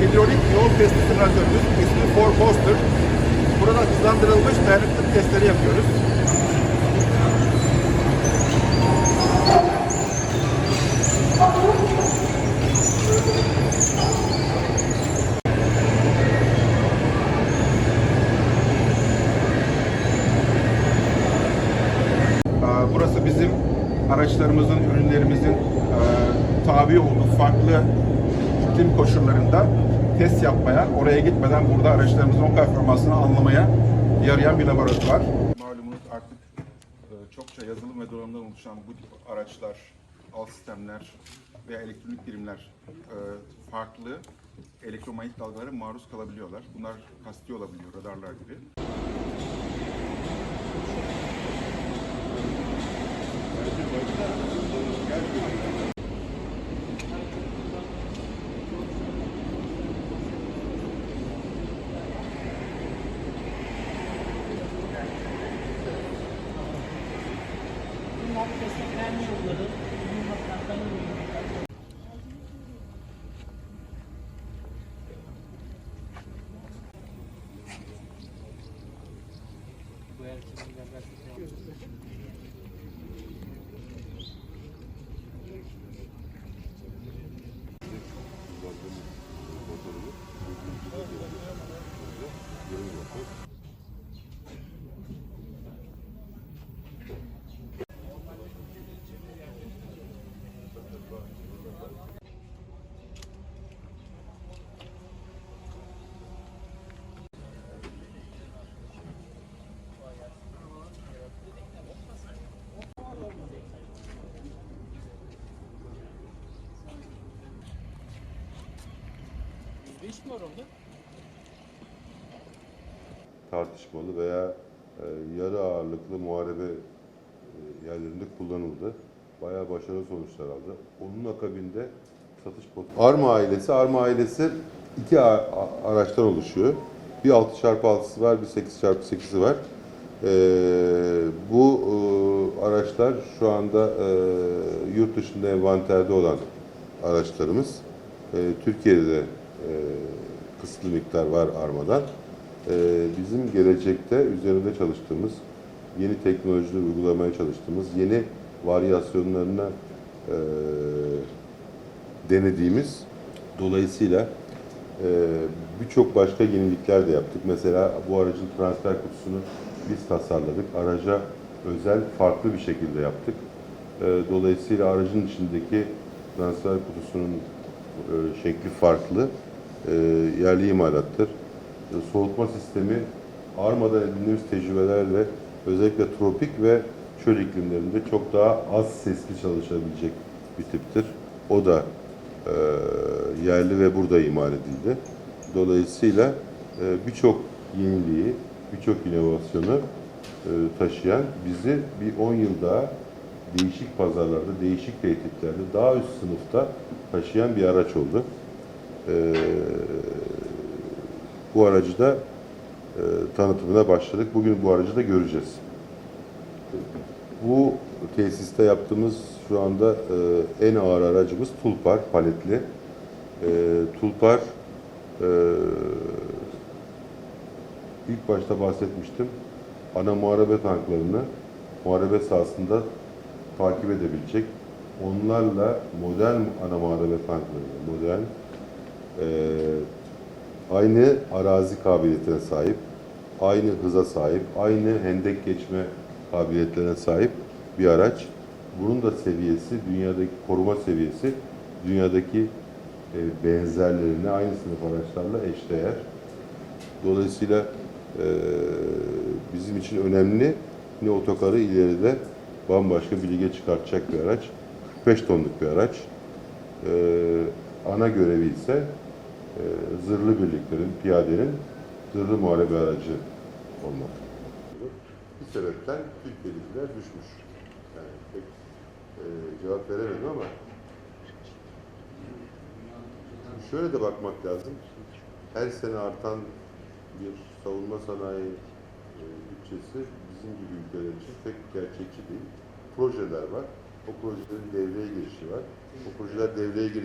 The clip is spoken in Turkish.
hidrolik yol testi simülatörümüz ismi Four Coaster. Burada hızlandırılmış dayanıklılık testleri yapıyoruz. Burası bizim araçlarımızın, ürünlerimizin tabi olduğu farklı iklim koşullarında test yapmaya, oraya gitmeden burada araçlarımızın o performansını anlamaya yarayan bir laboratuvar. Malumunuz artık e, çokça yazılım ve donanımdan oluşan bu tip araçlar, alt sistemler veya elektronik birimler e, farklı elektromanyetik dalgalara maruz kalabiliyorlar. Bunlar kasti olabiliyor, radarlar gibi. Bunlar desteklenme Bu erkeğin gerçekten Beş var orada? tartışmalı veya e, yarı ağırlıklı muharebe e, yerlerinde kullanıldı. Bayağı başarılı sonuçlar aldı. Onun akabinde satış potansiyeli. Arma ailesi, Arma ailesi iki araçtan oluşuyor. Bir 6x6'sı var, bir 8x8'i var. E, bu e, araçlar şu anda e, yurt dışında envanterde olan araçlarımız. E, Türkiye'de de kısıtlı miktar var Arma'dan. Ee, bizim gelecekte üzerinde çalıştığımız, yeni teknolojileri uygulamaya çalıştığımız, yeni varyasyonlarına e, denediğimiz dolayısıyla e, birçok başka yenilikler de yaptık. Mesela bu aracın transfer kutusunu biz tasarladık. Araca özel farklı bir şekilde yaptık. E, dolayısıyla aracın içindeki transfer kutusunun e, şekli farklı. E, yerli imalattır. E, soğutma sistemi Arma'da edindiğimiz tecrübelerle özellikle tropik ve çöl iklimlerinde çok daha az sesli çalışabilecek bir tiptir. O da e, yerli ve burada imal edildi. Dolayısıyla e, birçok yeniliği, birçok inovasyonu e, taşıyan bizi bir 10 yıl daha değişik pazarlarda, değişik tehditlerde daha üst sınıfta taşıyan bir araç oldu. E, bu aracı da e, tanıtımına başladık. Bugün bu aracı da göreceğiz. Bu tesiste yaptığımız şu anda e, en ağır aracımız Tulpar paletli. E, Tulpar e, ilk başta bahsetmiştim. Ana muharebe tanklarını muharebe sahasında takip edebilecek. Onlarla modern ana muharebe tanklarını, modern aynı arazi kabiliyetine sahip, aynı hıza sahip, aynı hendek geçme kabiliyetlerine sahip bir araç. Bunun da seviyesi, dünyadaki koruma seviyesi, dünyadaki e, benzerlerine aynı sınıf araçlarla eşdeğer. Dolayısıyla e, bizim için önemli ne otokarı ileride bambaşka bir lige çıkartacak bir araç. 45 tonluk bir araç. E, ana görevi ise e, zırhlı birliklerin, piyadenin zırhlı muharebe aracı olmak. Bir sebepten Türkiye'dekiler düşmüş. Yani pek e, cevap veremedim ama şöyle de bakmak lazım. Her sene artan bir savunma sanayi e, bütçesi bizim gibi ülkeler için pek gerçekçi değil. Projeler var. O projelerin devreye girişi var. O projeler devreye girince